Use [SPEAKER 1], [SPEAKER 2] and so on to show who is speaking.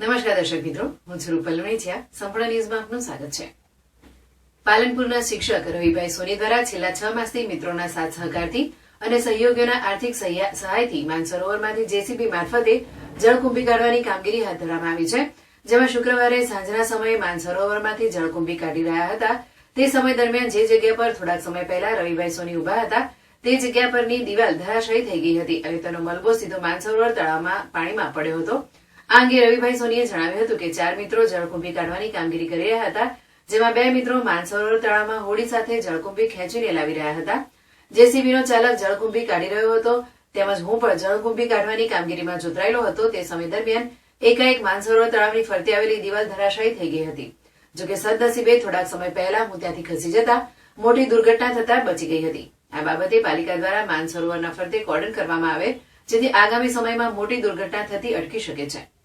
[SPEAKER 1] નમસ્કાર દર્શક મિત્રો, હું છું રૂપલ સંપૂર્ણ ન્યૂઝમાં આપનું સ્વાગત છે. પાલનપુરના શિક્ષક રવિભાઈ સોની દ્વારા છેલ્લા છ માસથી મિત્રોના સાથ સહકારથી અને સહયોગીઓના આર્થિક સહાયથી માનસરોવરમાંથી જેસીબી મારફતે જળકુંભી કાઢવાની કામગીરી હાથ ધરવામાં આવી છે. જેમાં શુક્રવારે સાંજના સમયે માનસરોવરમાંથી જળકુંભી કાઢી રહ્યા હતા. તે સમય દરમિયાન જે જગ્યા પર થોડાક સમય પહેલા રવિભાઈ સોની ઊભા હતા, તે જગ્યા પરની દિવાલ ધરાશયી થઈ ગઈ હતી અને તેનો મલબો સીધો માનસરોવર તળાવમાં પાણીમાં પડ્યો હતો. આ અંગે રવિભાઈ સોનીએ જણાવ્યું હતું કે ચાર મિત્રો જળકુંભી કાઢવાની કામગીરી કરી રહ્યા હતા, જેમાં બે મિત્રો માનસરોવર તળાવમાં હોડી સાથે જળકુંભી ખેંચીને લાવી રહ્યા હતા. જેસીબીનો ચાલક જળકુંભી કાઢી રહ્યો હતો, તેમજ હું પણ જળકુંભી કાઢવાની કામગીરીમાં જોતરાયેલો હતો તે સમય દરમિયાન એકાએક માનસરોવર તળાવની ફરતી આવેલી દિવાલ ધરાશાયી થઈ ગઈ હતી. જોકે સદનસીબે થોડાક સમય પહેલા હું ત્યાંથી ખસી જતા મોટી દુર્ઘટના થતા બચી ગઈ હતી. આ બાબતે પાલિકા દ્વારા માનસરોવરના ફરતે કોર્ડન કરવામાં આવે, જેથી આગામી સમયમાં મોટી દુર્ઘટના થતી અટકી શકે છે.